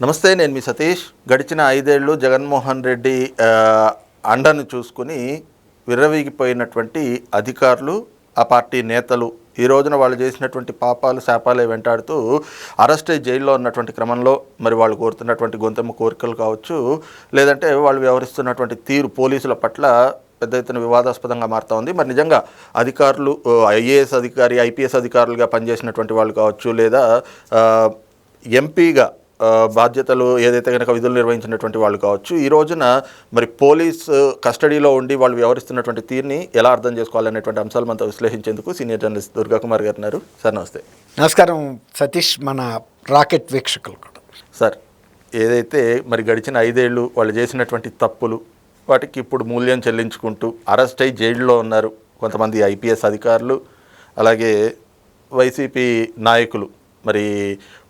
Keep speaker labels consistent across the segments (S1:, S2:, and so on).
S1: నమస్తే నేను మీ సతీష్. గడిచిన ఐదేళ్ళు జగన్మోహన్ రెడ్డి అండను చూసుకుని విర్రవీగిపోయినటువంటి అధికారులు ఆ పార్టీ నేతలు ఈ రోజున వాళ్ళు చేసినటువంటి పాపాలు శాపాలే వెంటాడుతూ అరెస్ట్ జైల్లో ఉన్నటువంటి క్రమంలో మరి వాళ్ళు కోరుతున్నటువంటి గొంతెమ్మ కోరికలు కావచ్చు లేదంటే వాళ్ళు వ్యవహరిస్తున్నటువంటి తీరు పోలీసుల పట్ల పెద్ద ఎత్తున వివాదాస్పదంగా మారుతూ ఉంది. మరి నిజంగా అధికారులు ఐఏఎస్ అధికారి ఐపీఎస్ అధికారులుగా పనిచేసినటువంటి వాళ్ళు కావచ్చు లేదా ఎంపీగా బాధ్యతలు ఏదైతే కనుక విధులు నిర్వహించినటువంటి వాళ్ళు కావచ్చు ఈ రోజున మరి పోలీస్ కస్టడీలో ఉండి వాళ్ళు వ్యవహరిస్తున్నటువంటి తీరుని ఎలా అర్థం చేసుకోవాలనేటువంటి అంశాలు మనతో విశ్లేషించేందుకు సీనియర్ జర్నలిస్ట్ దుర్గా కుమార్ గారు ఉన్నారు. సార్ నమస్తే.
S2: నమస్కారం సతీష్ మన రాకెట్ వీక్షకులు కూడా.
S1: సార్ ఏదైతే మరి గడిచిన ఐదేళ్ళు వాళ్ళు చేసినటువంటి తప్పులు వాటికి ఇప్పుడు మూల్యం చెల్లించుకుంటూ అరెస్ట్ అయ్యి జైల్లో ఉన్నారు కొంతమంది ఐపీఎస్ అధికారులు అలాగే వైసీపీ నాయకులు మరి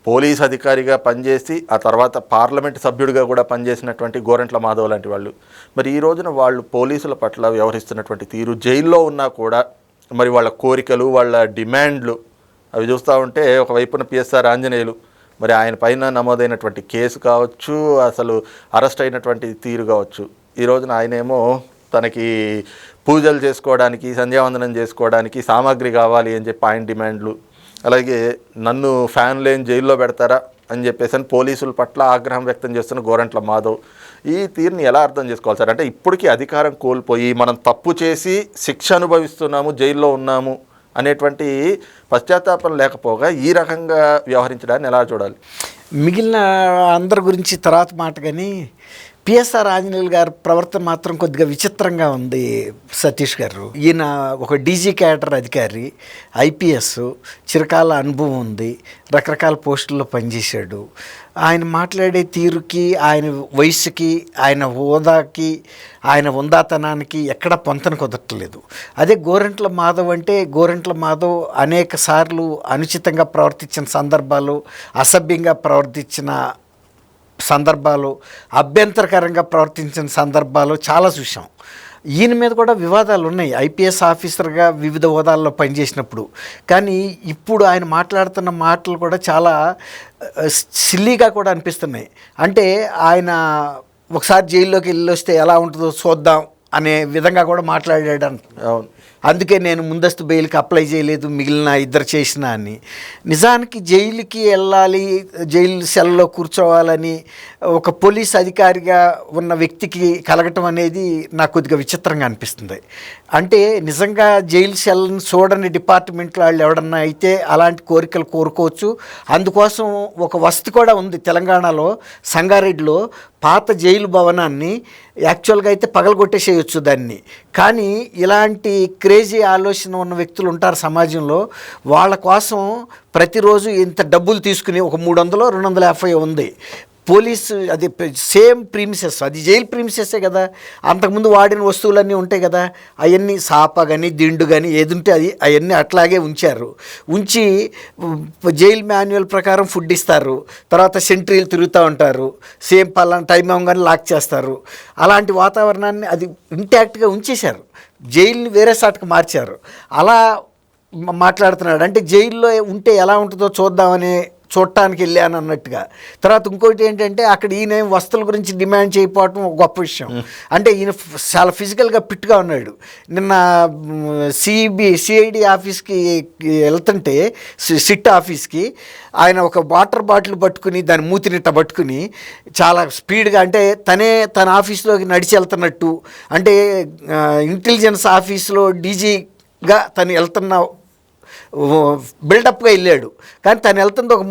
S1: పోలీస్ అధికారిగా పనిచేసి ఆ తర్వాత పార్లమెంట్ సభ్యుడిగా కూడా పనిచేసినటువంటి గోరంట్ల మాధవ్ లాంటి వాళ్ళు. మరి ఈ రోజున వాళ్ళు పోలీసుల పట్ల వ్యవహరిస్తున్నటువంటి తీరు జైల్లో ఉన్నా కూడా మరి వాళ్ళ కోరికలు వాళ్ళ డిమాండ్లు అవి చూస్తూ ఉంటే ఒకవైపున పిఎస్ఆర్ ఆంజనేయులు మరి ఆయన పైన నమోదైనటువంటి కేసు కావచ్చు అసలు అరెస్ట్ అయినటువంటి తీరు కావచ్చు. ఈ రోజున ఆయనేమో తనకి పూజలు చేసుకోవడానికి సంధ్యావందనం చేసుకోవడానికి సామాగ్రి కావాలి అని చెప్పి ఆయన డిమాండ్లు అలాగే నన్ను ఫ్యాన్ లేని జైల్లో పెడతారా అని చెప్పేసి అని పోలీసుల పట్ల ఆగ్రహం వ్యక్తం చేస్తున్న గోరంట్ల మాధవ్. ఈ తీరుని ఎలా అర్థం చేసుకోవాలి సార్? అంటే ఇప్పటికీ అధికారం కోల్పోయి మనం తప్పు చేసి శిక్ష అనుభవిస్తున్నాము జైల్లో ఉన్నాము అనేటువంటి పశ్చాత్తాపం లేకపోగా ఈ రకంగా వ్యవహరించడాన్ని ఎలా చూడాలి?
S2: మిగిలిన అందరి గురించి తర్వాత మాట కానీ పిఎస్ఆర్ ఆంజనేయులు గారి ప్రవర్తన మాత్రం కొద్దిగా విచిత్రంగా ఉంది సతీష్ గారు. ఈయన ఒక డీజీ క్యాడర్ అధికారి ఐపీఎస్ చిరకాల అనుభవం ఉంది రకరకాల పోస్టుల్లో పనిచేశాడు. ఆయన మాట్లాడే తీరుకి ఆయన వయసుకి ఆయన హోదాకి ఆయన ఉందాతనానికి ఎక్కడ పొంతన కుదరట్లేదు. అదే గోరెంట్ల మాధవ్ అంటే గోరెంట్ల మాధవ్ అనేక సార్లు అనుచితంగా ప్రవర్తించిన సందర్భాలు అసభ్యంగా ప్రవర్తించిన సందర్భాలు అభ్యంతరకరంగా ప్రవర్తించిన సందర్భాలు చాలా చూసాం ఈయన మీద కూడా వివాదాలు ఉన్నాయి ఐపీఎస్ ఆఫీసర్గా వివిధ హోదాల్లో పనిచేసినప్పుడు. కానీ ఇప్పుడు ఆయన మాట్లాడుతున్న మాటలు కూడా చాలా సిల్లీగా కూడా అనిపిస్తున్నాయి. అంటే ఆయన ఒకసారి జైల్లోకి వెళ్ళి వస్తే ఎలా ఉంటుందో చూద్దాం అనే విధంగా కూడా మాట్లాడాడు
S1: అవును.
S2: అందుకే నేను ముందస్తు బెయిల్కి అప్లై చేయలేదు మిగిలిన ఇద్దరు చేసిన అని నిజానికి జైలుకి వెళ్ళాలి జైలు సెల్లో కూర్చోవాలని ఒక పోలీస్ అధికారిగా ఉన్న వ్యక్తికి కలగటం అనేది నాకు కొద్దిగా విచిత్రంగా అనిపిస్తుంది. అంటే నిజంగా జైలు సెల్ని చూడని డిపార్ట్మెంట్లో వాళ్ళు ఎవడన్నా అయితే అలాంటి కోరికలు కోరుకోవచ్చు. అందుకోసం ఒక వసతి కూడా ఉంది తెలంగాణలో సంగారెడ్డిలో. పాత జైలు భవనాన్ని యాక్చువల్గా అయితే పగలగొట్టేసేయచ్చు దాన్ని. కానీ ఇలాంటి క్రేజీ ఆలోచన ఉన్న వ్యక్తులు ఉంటారు సమాజంలో. వాళ్ళ కోసం ప్రతిరోజు ఇంత డబ్బులు తీసుకుని ఒక మూడు వందలు రెండు వందల యాభై ఉంది. పోలీసు అది సేమ్ ప్రీమిసెస్ అది జైలు ప్రీమిసెస్సే కదా. అంతకుముందు వాడిన వస్తువులన్నీ ఉంటాయి కదా. అవన్నీ సాప కానీ దిండు కానీ ఏది ఉంటే అది అవన్నీ అట్లాగే ఉంచారు. ఉంచి జైల్ జైలు మాన్యువల్ ప్రకారం ఫుడ్ ఇస్తారు. తర్వాత సెంట్రీలు తిరుగుతూ ఉంటారు. సేమ్ పలానా టైం అవ్వగానే లాక్ చేస్తారు. అలాంటి వాతావరణాన్ని అది ఇంటాక్ట్గా ఉంచేశారు. జైలుని వేరే సాటుకు మార్చారు. అలా మాట్లాడుతున్నాడు. అంటే జైల్లో ఉంటే ఎలా ఉంటుందో చూద్దామనే చూడటానికి వెళ్ళాను అన్నట్టుగా. తర్వాత ఇంకోటి ఏంటంటే అక్కడ ఈయన వస్తువుల గురించి డిమాండ్ చేయకపోవటం ఒక గొప్ప విషయం. అంటే ఈయన చాలా ఫిజికల్గా ఫిట్గా ఉన్నాడు. నిన్న సిబి సిఐడి ఆఫీస్కి వెళ్తుంటే సి- సిట్ ఆఫీస్కి ఆయన ఒక వాటర్ బాటిల్ పట్టుకుని దాని మూతినిట్ట పట్టుకుని చాలా స్పీడ్గా అంటే తనే తన ఆఫీస్లోకి నడిచి వెళ్తున్నట్టు. అంటే ఇంటెలిజెన్స్ ఆఫీస్లో డీజీగా తను వెళ్తున్న బిల్డప్గా వెళ్ళాడు కానీ తను వెళ్తుంది ఒక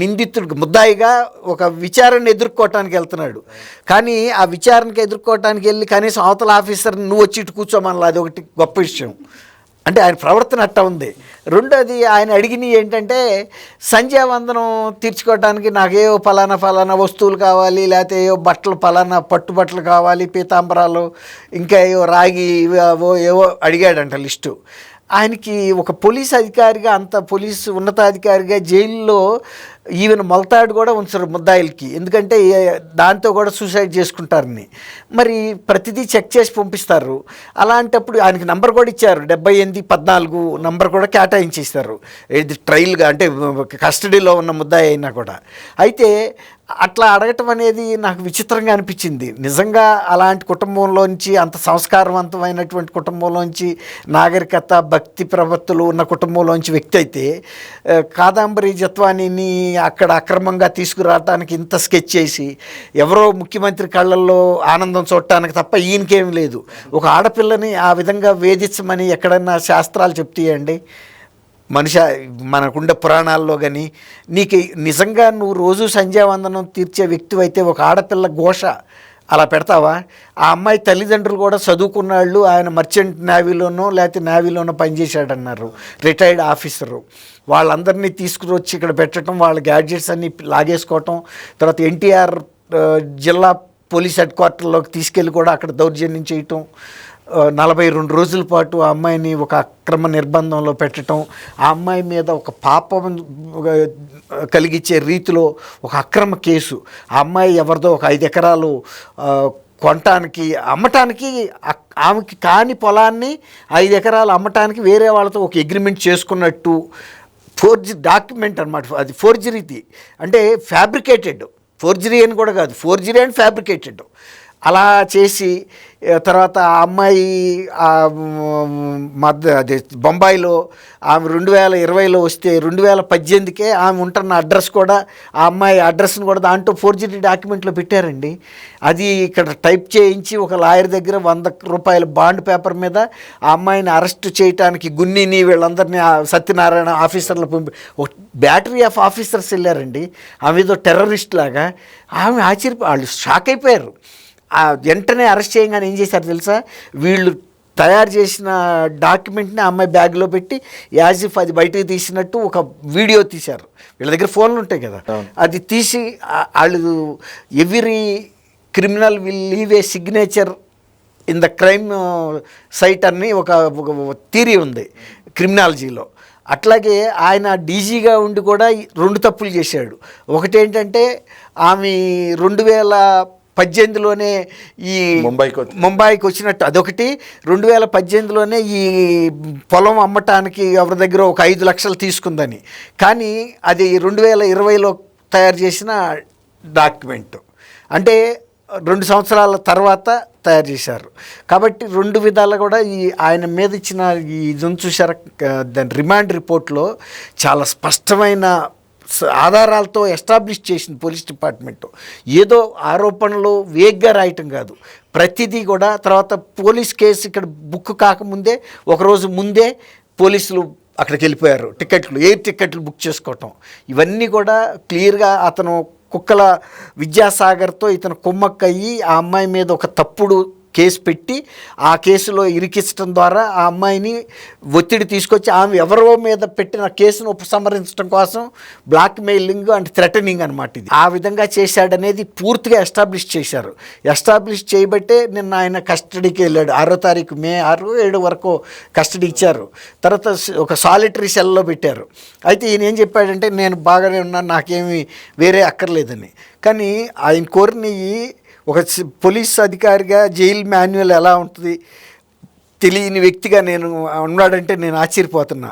S2: నిందితుడికి ముద్దాయిగా ఒక విచారణ ఎదుర్కోవటానికి వెళ్తున్నాడు. కానీ ఆ విచారణకి ఎదుర్కోవటానికి వెళ్ళి కనీసం అవతల ఆఫీసర్ నువ్వు వచ్చి ఇటు కూర్చోమన్నది అది ఒకటి గొప్ప విషయం. అంటే ఆయన ప్రవర్తన అట్ట ఉంది. రెండోది ఆయన అడిగినవి ఏంటంటే సంధ్యావందనం తీర్చుకోవడానికి నాకేవో ఫలానా ఫలానా వస్తువులు కావాలి లేకపోతే ఏవో బట్టలు ఫలానా పట్టు బట్టలు కావాలి పీతాంబరాలు ఇంకా ఏవో రాగి ఏవో ఏవో అడిగాడంట లిస్టు. ఆయనకి ఒక పోలీస్ అధికారిగా అంత పోలీసు ఉన్నతాధికారిగా జైల్లో ఈవెన్ మొలతాడు కూడా ఉంచరు ముద్దాయిలకి. ఎందుకంటే దాంతో కూడా సూసైడ్ చేసుకుంటారని. మరి ప్రతిదీ చెక్ చేసి పంపిస్తారు. అలాంటప్పుడు ఆయనకి నంబర్ కూడా ఇచ్చారు. డెబ్బై ఎనిమిది పద్నాలుగు నంబర్ కూడా కేటాయించేస్తారు. ఇది ట్రయల్గా అంటే కస్టడీలో ఉన్న ముద్దాయి అయినా కూడా. అయితే అట్లా అడగటం అనేది నాకు విచిత్రంగా అనిపించింది. నిజంగా అలాంటి కుటుంబంలోంచి అంత సంస్కారవంతమైనటువంటి కుటుంబంలోంచి నాగరికత భక్తి ప్రవృత్తులు ఉన్న కుటుంబంలోంచి వ్యక్తి అయితే కాదంబరి జత్వానీని అక్కడ అక్రమంగా తీసుకురావటానికి ఇంత స్కెచ్ చేసి ఎవరో ముఖ్యమంత్రి కళ్ళల్లో ఆనందం చూడటానికి తప్ప ఈయనకేం లేదు. ఒక ఆడపిల్లని ఆ విధంగా వేధించమని ఎక్కడన్నా శాస్త్రాలు చెప్తాయండి. మనిషి మనకుండే పురాణాల్లో కానీ నీకు నిజంగా నువ్వు రోజు సంధ్యావందనం తీర్చే వ్యక్తి అయితే ఒక ఆడపిల్ల ఘోష అలా పెడతావా? ఆ అమ్మాయి తల్లిదండ్రులు కూడా చదువుకున్న వాళ్ళు ఆయన మర్చెంట్ నేవీలోనో లేకపోతే నేవీలోనో పనిచేశాడన్నారు రిటైర్డ్ ఆఫీసరు వాళ్ళందరినీ తీసుకువచ్చి ఇక్కడ పెట్టడం వాళ్ళ గ్యాడ్జెట్స్ అన్ని లాగేసుకోవటం తర్వాత ఎన్టీఆర్ జిల్లా పోలీస్ హెడ్ క్వార్టర్లోకి తీసుకెళ్ళి కూడా అక్కడ దౌర్జన్యం చేయటం నలభై రెండు రోజుల పాటు ఆ అమ్మాయిని ఒక అక్రమ నిర్బంధంలో పెట్టడం ఆ అమ్మాయి మీద ఒక పాపం కలిగించే రీతిలో ఒక అక్రమ కేసు. ఆ అమ్మాయి ఎవరిదో ఒక ఐదు ఎకరాలు కొనటానికి అమ్మటానికి ఆమెకి కాని పొలాన్ని ఐదు ఎకరాలు అమ్మటానికి వేరే వాళ్ళతో ఒక అగ్రిమెంట్ చేసుకున్నట్టు ఫోర్జీ డాక్యుమెంట్ అనమాట అది ఫోర్జరీది అంటే ఫ్యాబ్రికేటెడ్. ఫోర్జరీ అని కూడా కాదు. Forgery and fabricated. అలా చేసి తర్వాత ఆ అమ్మాయి మధ్య అదే బొంబాయిలో ఆమె రెండు వేల ఇరవైలో వస్తే రెండు వేల పద్దెనిమిదికే ఆమె ఉంటున్న అడ్రస్ కూడా ఆ అమ్మాయి అడ్రస్ని కూడా దాంట్లో ఫోర్జరీ డాక్యుమెంట్లో పెట్టారండి. అది ఇక్కడ టైప్ చేయించి ఒక లాయర్ దగ్గర వంద రూపాయల బాండ్ పేపర్ మీద ఆ అమ్మాయిని అరెస్ట్ చేయడానికి గున్నిని వీళ్ళందరినీ సత్యనారాయణ ఆఫీసర్లు పంపి ఒక బ్యాటరీ ఆఫ్ ఆఫీసర్స్ వెళ్ళారండి. ఆమె ఏదో టెర్రరిస్ట్ లాగా. ఆమె ఆశ్చర్య వాళ్ళు షాక్ అయిపోయారు. వెంటనే అరెస్ట్ చేయగానే ఏం చేశారు తెలుసా? వీళ్ళు తయారు చేసిన డాక్యుమెంట్ని అమ్మాయి బ్యాగ్లో పెట్టి యాజ్ ఇఫ్ అది బయటకు తీసినట్టు ఒక వీడియో తీశారు. వీళ్ళ దగ్గర ఫోన్లు ఉంటాయి కదా. అది తీసి వాళ్ళు every criminal will leave a signature in the crime site అని ఒక థీరీ ఉంది క్రిమినాలజీలో. అట్లాగే ఆయన డీజీగా ఉండి కూడా రెండు తప్పులు చేశాడు. ఒకటేంటంటే ఆమె రెండు వేల పద్దెనిమిదిలోనే ఈ
S1: ముంబైకి
S2: ముంబైకి వచ్చినట్టు. అదొకటి. రెండు వేల పద్దెనిమిదిలోనే ఈ పొలం అమ్మటానికి ఎవరి దగ్గర ఒక ఐదు లక్షలు తీసుకుందని. కానీ అది రెండు వేల ఇరవైలో తయారు చేసిన డాక్యుమెంట్. అంటే రెండు సంవత్సరాల తర్వాత తయారు చేశారు. కాబట్టి రెండు విధాలు కూడా ఈ ఆయన మీద ఇచ్చిన ఈ ఇది ఉంది చూసారా క- దాని రిమాండ్ రిపోర్ట్లో చాలా స్పష్టమైన ఆధారాలతో ఎస్టాబ్లిష్ చేసింది పోలీస్ డిపార్ట్మెంట్. ఏదో ఆరోపణలు వేగ్గా రాయటం కాదు. ప్రతిదీ కూడా తర్వాత పోలీస్ కేసు ఇక్కడ బుక్ కాకముందే ఒకరోజు ముందే పోలీసులు అక్కడికి వెళ్ళిపోయారు టికెట్లు ఎయిర్ టికెట్లు బుక్ చేసుకోవటం. ఇవన్నీ కూడా క్లియర్గా అతను కుక్కల విద్యాసాగర్తో ఇతను కుమ్మక్కయ్యి ఆ అమ్మాయి మీద ఒక తప్పుడు కేసు పెట్టి ఆ కేసులో ఇరికించడం ద్వారా ఆ అమ్మాయిని ఒత్తిడి తీసుకొచ్చి ఆమె ఎవరో మీద పెట్టిన కేసును ఉపసంహరించడం కోసం బ్లాక్ మెయిలింగ్ అండ్ థ్రెటనింగ్ అనమాట ఇది. ఆ విధంగా చేశాడనేది పూర్తిగా ఎస్టాబ్లిష్ చేశారు. ఎస్టాబ్లిష్ చేయబట్టే నిన్న ఆయన కస్టడీకి వెళ్ళాడు. ఆరో తారీఖు మే ఆరు ఏడు వరకు కస్టడీ ఇచ్చారు. తర్వాత ఒక సాలిటరీ సెల్లో పెట్టారు. అయితే ఈయన ఏం చెప్పాడంటే నేను బాగానే ఉన్నాను నాకేమీ వేరే అక్కర్లేదని. కానీ ఆయన కోరినవి ఒక పోలీస్ అధికారిగా జైలు మాన్యువల్ ఎలా ఉంటుంది తెలియని వ్యక్తిగా నేను ఉన్నాడంటే నేను ఆశ్చర్యపోతున్నా.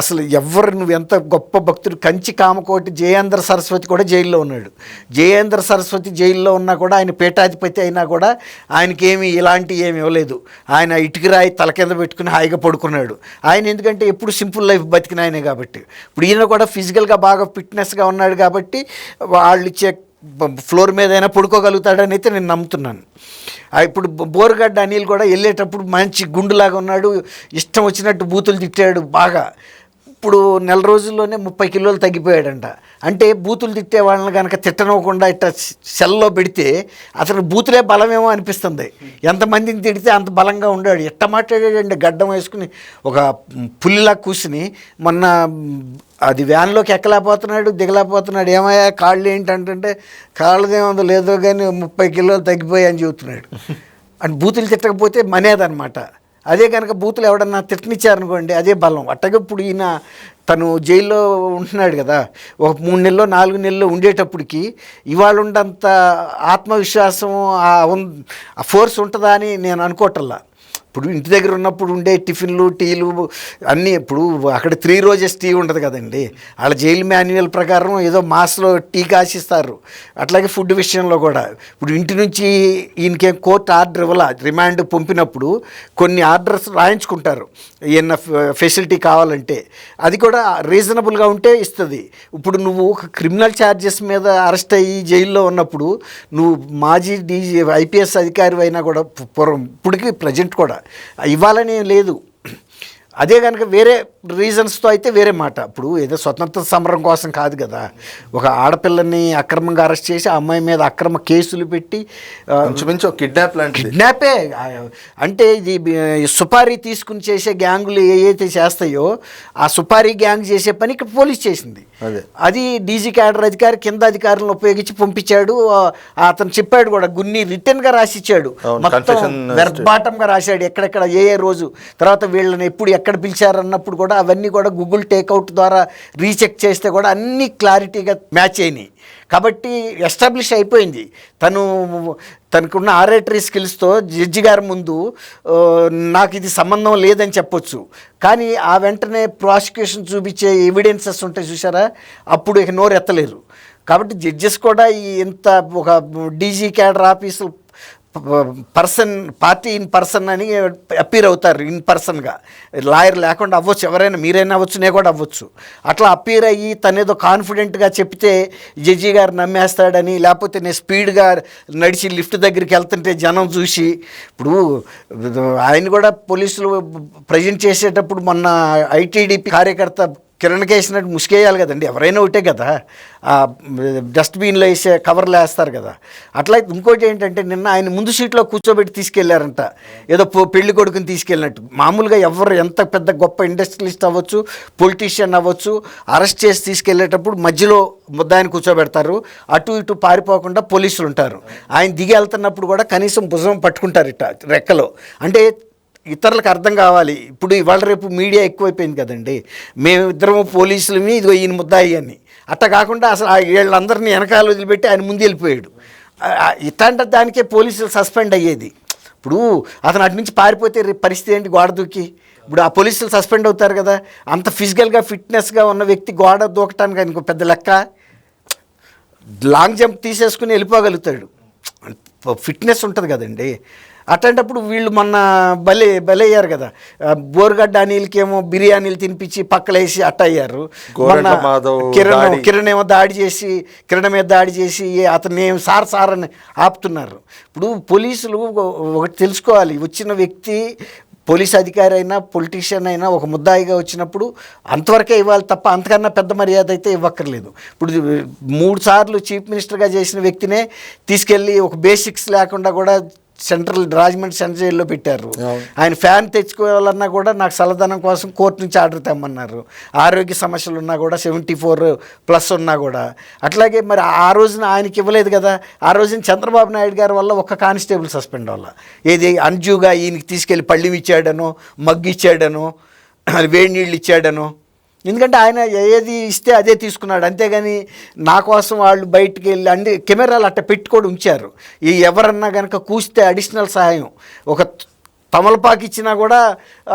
S2: అసలు ఎవరు నువ్వు ఎంత గొప్ప భక్తుడు? కంచి కామకోటి జయేంద్ర సరస్వతి కూడా జైల్లో ఉన్నాడు. జయేంద్ర సరస్వతి జైల్లో ఉన్నా కూడా ఆయన పీఠాధిపతి అయినా కూడా ఆయనకి ఇలాంటి ఏమి ఇవ్వలేదు. ఆయన ఇటుకరాయి తల కింద పెట్టుకుని హాయిగా పడుకున్నాడు. ఆయన ఎందుకంటే ఎప్పుడు సింపుల్ లైఫ్ బతికిన ఆయనే కాబట్టి. ఇప్పుడు ఈయన కూడా ఫిజికల్గా బాగా ఫిట్నెస్గా ఉన్నాడు కాబట్టి వాళ్ళు ఇచ్చే ఫ్లోర్ మీద అయినా పడుకోగలుగుతాడని అయితే నేను నమ్ముతున్నాను. ఆ ఇప్పుడు బో- బోరుగడ్డ అనిల్ కూడా వెళ్ళేటప్పుడు మంచి గుండులాగా ఉన్నాడు. ఇష్టం వచ్చినట్టు బూతులు తిట్టాడు బాగా. ఇప్పుడు నెల రోజుల్లోనే ముప్పై కిలోలు తగ్గిపోయాడంట. అంటే బూతులు తిట్టే వాళ్ళని కనుక తిట్టనివ్వకుండా ఇట్లా సెల్లో పెడితే అతను బూతులే బలమేమో అనిపిస్తుంది. ఎంతమందిని తిడితే అంత బలంగా ఉండాడు. ఎట్ట మాట్లాడాడండి? గడ్డం వేసుకుని ఒక పుల్లిలా కూర్చుని మొన్న అది వ్యాన్లోకి ఎక్కలేకపోతున్నాడు దిగలేకపోతున్నాడు. ఏమయ్యా కాళ్ళు ఏంటంటే కాళ్ళదేముందో లేదో కానీ ముప్పై కిలోలు తగ్గిపోయాయని చెబుతున్నాడు. అని బూతులు తిట్టకపోతే మనేదన్నమాట. అదే కనుక బూతులు ఎవడన్నా తిట్టనిచ్చారనుకోండి అదే బలం. అట్టగా ఇప్పుడు ఈయన తను జైల్లో ఉంటున్నాడు కదా ఒక మూడు నెలలో నాలుగు నెలలు ఉండేటప్పటికి ఇవాళ ఉండంత ఆత్మవిశ్వాసం ఆ ఫోర్స్ ఉంటుందా అని నేను అనుకోవటల్లా ఇప్పుడు ఇంటి దగ్గర ఉన్నప్పుడు ఉండే టిఫిన్లు టీలు అన్నీ ఇప్పుడు అక్కడ త్రీ రోజెస్ టీ ఉండదు కదండి. వాళ్ళ జైలు మాన్యువల్ ప్రకారం ఏదో మాస్లో టీ కాసిస్తారు. అట్లాగే ఫుడ్ విషయంలో కూడా. ఇప్పుడు ఇంటి నుంచి ఈయనకేం కోర్టు ఆర్డర్ ఇవ్వాల? రిమాండ్ పంపినప్పుడు కొన్ని ఆర్డర్స్ రాయించుకుంటారు. ఈయన ఫెసిలిటీ కావాలంటే. అది కూడా రీజనబుల్గా ఉంటే ఇస్తుంది. ఇప్పుడు నువ్వు క్రిమినల్ ఛార్జెస్ మీద అరెస్ట్ అయ్యి జైల్లో ఉన్నప్పుడు నువ్వు మాజీ డీజీ ఐపీఎస్ అధికారి అయినా కూడా పూర్వం ఇప్పటికీ ప్రజెంట్ కూడా ఇవ్వాలని లేదు. అదే కనుక వేరే రీజన్స్తో అయితే వేరే మాట. ఇప్పుడు ఏదో స్వతంత్ర సమరం కోసం కాదు కదా. ఒక ఆడపిల్లని అక్రమంగా అరెస్ట్ చేసి ఆ అమ్మాయి మీద అక్రమ కేసులు పెట్టి
S1: ఒక కిడ్నాప్ లాంటిది.
S2: కిడ్నాపే అంటే ఇది సుపారీ తీసుకుని చేసే గ్యాంగులు ఏవైతే చేస్తాయో ఆ సుపారీ గ్యాంగ్ చేసే పని ఇక్కడ పోలీస్ చేసింది.
S1: అదే.
S2: డీజీ క్యాడర్ అధికారి కింద అధికారులను ఉపయోగించి పంపించాడు. అతను చెప్పాడు కూడా గున్ని రిటర్న్గా రాసిచ్చాడు. మొత్తం వెర్బాటంగా రాశాడు. ఎక్కడెక్కడ ఏ ఏ రోజు. తర్వాత వీళ్ళని ఎప్పుడు ఎక్కడ పిలిచారన్నప్పుడు కూడా అవన్నీ కూడా గూగుల్ టేక్అవుట్ ద్వారా రీచెక్ చేస్తే కూడా అన్ని క్లారిటీగా మ్యాచ్ అయినాయి. కాబట్టి ఎస్టాబ్లిష్ అయిపోయింది. తను తనకున్న ఆరేటరీ స్కిల్స్తో జడ్జి గారి ముందు నాకు ఇది సంబంధం లేదని చెప్పొచ్చు. కానీ ఆ వెంటనే ప్రాసిక్యూషన్ చూపించే ఎవిడెన్సెస్ ఉంటాయి చూసారా అప్పుడు ఇక నోరు ఎత్తలేరు కాబట్టి జడ్జెస్ కూడా ఈ ఇంత ఒక DG cadre office person party in person అని అప్పీర్ అవుతారు ఇన్ పర్సన్గా. లాయర్ లేకుండా అవ్వచ్చు ఎవరైనా మీరైనా అవ్వచ్చు నేను కూడా అవ్వచ్చు. అట్లా అప్పీర్ అయ్యి తనేదో కాన్ఫిడెంట్గా చెప్తే జడ్జి గారు నమ్మేస్తాడని లేకపోతే నేను స్పీడ్గా నడిచి లిఫ్ట్ దగ్గరికి వెళ్తుంటే జనం చూసి ఇప్పుడు ఆయన కూడా పోలీసులు ప్రజెంట్ చేసేటప్పుడు మొన్న ఐటీడీపీ కార్యకర్త కిరణ్కి వేసినట్టు ముసుకేయాలి కదండి. ఎవరైనా ఒకటే కదా. ఆ డస్ట్బిన్లో వేసే కవర్లు వేస్తారు కదా. అట్లా ఇంకోటి ఏంటంటే నిన్న ఆయన ముందు సీట్లో కూర్చోబెట్టి తీసుకెళ్ళారంట. ఏదో పో- పెళ్ళి కొడుకుని తీసుకెళ్ళినట్టు. మామూలుగా ఎవరు ఎంత పెద్ద గొప్ప ఇండస్ట్రియలిస్ట్ అవ్వచ్చు పొలిటీషియన్ అవ్వచ్చు అరెస్ట్ చేసి తీసుకెళ్ళేటప్పుడు మధ్యలో ముద్దాయిని కూర్చోబెడతారు. అటు ఇటు పారిపోకుండా పోలీసులు ఉంటారు ఆయన దిగి వెళ్తున్నప్పుడు కూడా కనీసం భుజం పట్టుకుంటారు ఇట రెక్కలో. అంటే ఇతరులకు అర్థం కావాలి. ఇప్పుడు ఇవాళ రేపు మీడియా ఎక్కువైపోయింది కదండి. మేమిద్దరము పోలీసులమి ఇదిగో ఈయన ముద్దాయి అని. అట్ట కాకుండా అసలు ఆ వీళ్ళందరినీ వెనకాల వదిలిపెట్టి ఆయన ముందు వెళ్ళిపోయాడు. ఆ- ఇట్లాంటి దానికే పోలీసులు సస్పెండ్ అయ్యేది. ఇప్పుడు అతను అటు నుంచి పారిపోతే పరిస్థితి ఏంటి గోడ దూకి? ఇప్పుడు ఆ పోలీసులు సస్పెండ్ అవుతారు కదా. అంత ఫిజికల్గా ఫిట్నెస్గా ఉన్న వ్యక్తి గోడ దూకటానికి ఆయనకు పెద్ద లెక్క? లాంగ్ జంప్ తీసేసుకుని వెళ్ళిపోగలుగుతాడు. ఫిట్నెస్ ఉంటుంది కదండి. అట్లాంటప్పుడు వీళ్ళు మొన్న బలి బలయ్యారు కదా. బోర్గడ్డ అనిల్కేమో బిర్యానీలు తినిపించి పక్కలేసి అట్ట అయ్యారు
S1: గోరంట్ల
S2: మొన్న కిరణ్. కిరణ్ ఏమో దాడి చేసి కిరణ్ మీద దాడి చేసి అతన్ని ఏం సార్ సార్ అని ఆపుతున్నారు. ఇప్పుడు పోలీసులు ఒకటి తెలుసుకోవాలి. వచ్చిన వ్యక్తి పోలీస్ అధికారి అయినా పొలిటీషియన్ అయినా ఒక ముద్దాయిగా వచ్చినప్పుడు అంతవరకే ఇవ్వాలి తప్ప అంతకన్నా పెద్ద మర్యాద అయితే ఇవ్వక్కర్లేదు. ఇప్పుడు మూడు సార్లు చీఫ్ మినిస్టర్గా చేసిన వ్యక్తినే తీసుకెళ్ళి ఒక బేసిక్స్ లేకుండా కూడా సెంట్రల్ రాజమండ్రి సెంట్రల్ జైల్లో పెట్టారు. ఆయన ఫ్యాన్ తెచ్చుకోవాలన్నా కూడా నాకు చల్లదనం కోసం కోర్టు నుంచి ఆర్డర్ తెమ్మన్నారు. ఆరోగ్య సమస్యలు ఉన్నా కూడా సెవెంటీ ఫోర్ ప్లస్ ఉన్నా కూడా. అట్లాగే మరి ఆ రోజున ఆయనకి ఇవ్వలేదు కదా. ఆ రోజున చంద్రబాబు నాయుడు గారి వల్ల ఒక్క కానిస్టేబుల్ సస్పెండ్ వల్ల ఏది అంజుగా ఈయనకి తీసుకెళ్ళి పళ్ళి ఇచ్చాడనో మగ్గు ఇచ్చాడనో వేడి నీళ్ళు ఇచ్చాడనో ఎందుకంటే ఆయన ఏది ఇస్తే అదే తీసుకున్నాడు. అంతేగాని నా కోసం వాళ్ళు బయటికి వెళ్ళి అన్ని కెమెరాలు అట్ట పెట్టుకొని ఉంచారు. ఈ ఎవరన్నా కనుక కూస్తే అడిషనల్ సహాయం. ఒక తమలపాకు ఇచ్చినా కూడా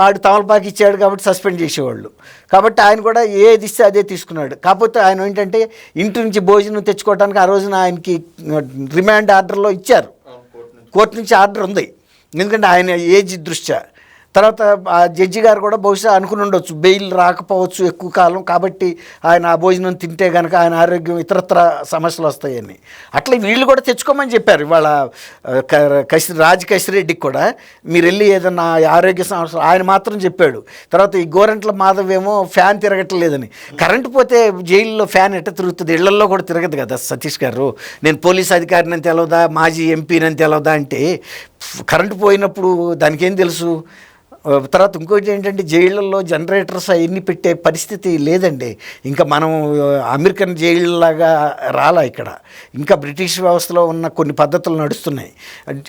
S2: ఆడు తమలపాకు ఇచ్చాడు కాబట్టి సస్పెండ్ చేసేవాళ్ళు. కాబట్టి ఆయన కూడా ఏది ఇస్తే అదే తీసుకున్నాడు. కాకపోతే ఆయన ఏంటంటే ఇంటి నుంచి భోజనం తెచ్చుకోవడానికి ఆ రోజున ఆయనకి రిమాండ్ ఆర్డర్లో ఇచ్చారు. కోర్టు నుంచి ఆర్డర్ ఉంది. ఎందుకంటే ఆయన ఏజ్ దృష్ట్యా తర్వాత ఆ జడ్జి గారు కూడా బహుశా అనుకుని ఉండొచ్చు బెయిల్ రాకపోవచ్చు ఎక్కువ కాలం కాబట్టి ఆయన ఆ భోజనం తింటే కనుక ఆయన ఆరోగ్యం ఇతరత్ర సమస్యలు వస్తాయని. అట్లా వీళ్ళు కూడా తెచ్చుకోమని చెప్పారు. ఇవాళ కసి రాజ్ కసిరెడ్డికి కూడా మీరు వెళ్ళి ఏదన్నా ఆరోగ్య సమస్య ఆయన మాత్రం చెప్పాడు. తర్వాత ఈ గోరంట్ల మాధవ్ ఏమో ఫ్యాన్ తిరగట్లేదని. కరెంటు పోతే జైల్లో ఫ్యాన్ ఎట్ట తిరుగుతుంది? ఇళ్ళల్లో కూడా తిరగదు కదా సతీష్ గారు. నేను పోలీస్ అధికారిని తెలవదా? మాజీ ఎంపీని తెలవదా అంటే కరెంటు పోయినప్పుడు దానికేం తెలుసు? తర్వాత ఇంకోటి ఏంటంటే జైళ్ళల్లో జనరేటర్స్ అవన్నీ పెట్టే పరిస్థితి లేదండి. ఇంకా మనం అమెరికన్ జైళ్ళలాగా రాలా ఇక్కడ. ఇంకా బ్రిటిష్ వ్యవస్థలో ఉన్న కొన్ని పద్ధతులు నడుస్తున్నాయి.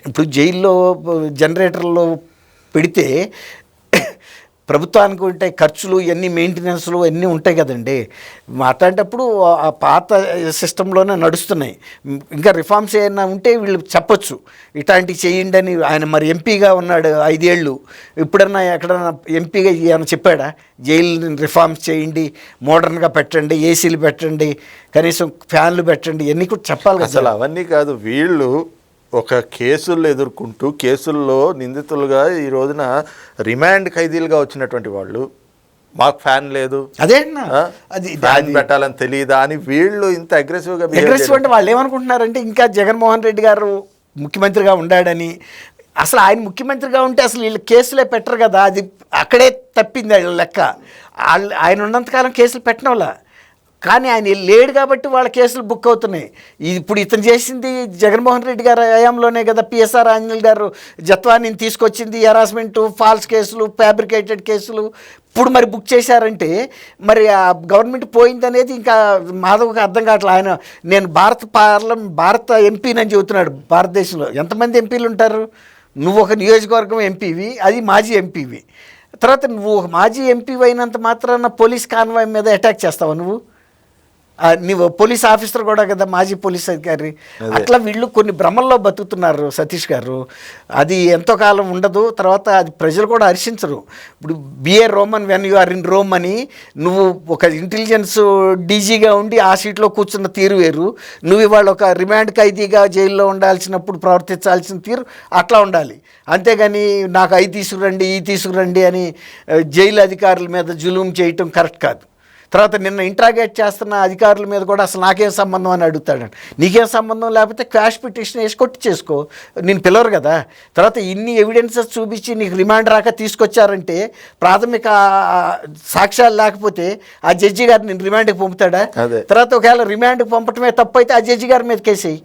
S2: ఇప్పుడు జైల్లో జనరేటర్లు పెడితే ప్రభుత్వానికి ఉంటాయి ఖర్చులు ఇవన్నీ మెయింటెనెన్స్లు అన్నీ ఉంటాయి కదండి. అట్లాంటప్పుడు ఆ పాత సిస్టంలోనే నడుస్తున్నాయి. ఇంకా రిఫార్మ్స్ ఏమైనా ఉంటే వీళ్ళు చెప్పొచ్చు. ఇట్లాంటివి చేయండి అని ఆయన మరి ఎంపీగా ఉన్నాడు ఐదేళ్ళు. ఇప్పుడన్నా ఎక్కడన్నా ఎంపీగా ఏమైనా చెప్పాడా? జైలు రిఫార్మ్స్ చేయండి మోడర్న్గా పెట్టండి ఏసీలు పెట్టండి కనీసం ఫ్యాన్లు పెట్టండి ఇవన్నీ కూడా చెప్పాలి కదా.
S1: అసలు అవన్నీ కాదు. వీళ్ళు ఒక కేసులు ఎదుర్కొంటూ కేసుల్లో నిందితులుగా ఈ రోజున రిమాండ్ ఖైదీలుగా వచ్చినటువంటి వాళ్ళు. మాకు ఫ్యాన్ లేదు.
S2: అదే? అది
S1: ఫ్యాన్ పెట్టాలని తెలియదా అని వీళ్ళు ఇంత అగ్రెసివ్గా
S2: అగ్రెసివ్. అంటే వాళ్ళు ఏమనుకుంటున్నారంటే ఇంకా జగన్మోహన్ రెడ్డి గారు ముఖ్యమంత్రిగా ఉండాడని. అసలు ఆయన ముఖ్యమంత్రిగా ఉంటే అసలు వీళ్ళు కేసులే పెట్టరు కదా. అది అక్కడే తప్పింది వీళ్ళ లెక్క. వాళ్ళు ఆయన ఉన్నంతకాలం కేసులు పెట్టడం కానీ ఆయన లేడు కాబట్టి వాళ్ళ కేసులు బుక్ అవుతున్నాయి. ఇది ఇప్పుడు ఇతను చేసింది జగన్మోహన్ రెడ్డి గారి హయాంలోనే కదా పిఎస్ఆర్ ఆంజనేయులు గారు జత్వానీని తీసుకొచ్చింది హెరాస్మెంట్ ఫాల్స్ కేసులు ఫ్యాబ్రికేటెడ్ కేసులు. ఇప్పుడు మరి బుక్ చేశారంటే మరి ఆ గవర్నమెంట్ పోయింది అనేది ఇంకా మాధవ్కి అర్థం కావట్లేదు ఆయన నేను భారత పార్లమెంట్ భారత ఎంపీనని చెబుతున్నాడు భారతదేశంలో. ఎంతమంది ఎంపీలు ఉంటారు? నువ్వు ఒక నియోజకవర్గం ఎంపీవి అది మాజీ ఎంపీవి. తర్వాత నువ్వు ఒక మాజీ ఎంపీ అయినంత మాత్రాన పోలీస్ కాన్వాయ్ మీద అటాక్ చేస్తావా నువ్వు? నువ్వు పోలీస్ ఆఫీసర్ కూడా కదా మాజీ పోలీస్ అధికారి. అట్లా వీళ్ళు కొన్ని భ్రమల్లో బతుకుతున్నారు సతీష్ గారు. అది ఎంతో కాలం ఉండదు తర్వాత అది ప్రజలు కూడా హర్షించరు. ఇప్పుడు be a Roman when you are in Rome అని నువ్వు ఒక ఇంటెలిజెన్స్ డీజీగా ఉండి ఆ సీట్లో కూర్చున్న తీరు వేరు. నువ్వు ఇవాళ ఒక రిమాండ్ ఖైదీగా జైల్లో ఉండాల్సినప్పుడు ప్రవర్తించాల్సిన తీరు అట్లా ఉండాలి. అంతేగాని నాకు అవి తీసుకురండి ఈ తీసుకురండి అని జైలు అధికారుల మీద జులుం చేయటం కరెక్ట్ కాదు. తర్వాత నిన్న ఇంట్రాగేట్ చేస్తున్న అధికారుల మీద కూడా అసలు నాకేం సంబంధం అని అడుగుతాడు నీకేం సంబంధం? లేకపోతే క్వాష్ పిటిషన్ వేసి కొట్టి చేసుకో. నేను పిలవరు కదా. తర్వాత ఇన్ని ఎవిడెన్సెస్ చూపించి నీకు రిమాండ్ రాక తీసుకొచ్చారంటే ప్రాథమిక సాక్ష్యాలు లేకపోతే ఆ జడ్జి గారు నేను రిమాండ్కి పంపుతాడా. తర్వాత ఒకవేళ రిమాండ్కి పంపటమే తప్పు అయితే ఆ జడ్జి గారి మీద కేసేయి.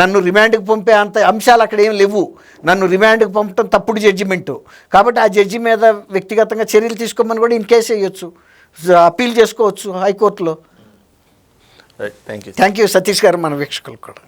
S2: నన్ను రిమాండ్కి పంపే అంత అంశాలు అక్కడ ఏం లేవు. నన్ను రిమాండ్కి పంపటం తప్పుడు జడ్జిమెంటు కాబట్టి ఆ జడ్జి మీద వ్యక్తిగతంగా చర్యలు తీసుకోమని కూడా ఇన్ కేసు వేయొచ్చు అప్పీల్ చేసుకోవచ్చు హైకోర్టులో.
S1: Right thank you
S2: thank you Satish గారు మన వీక్షకులు కూడా.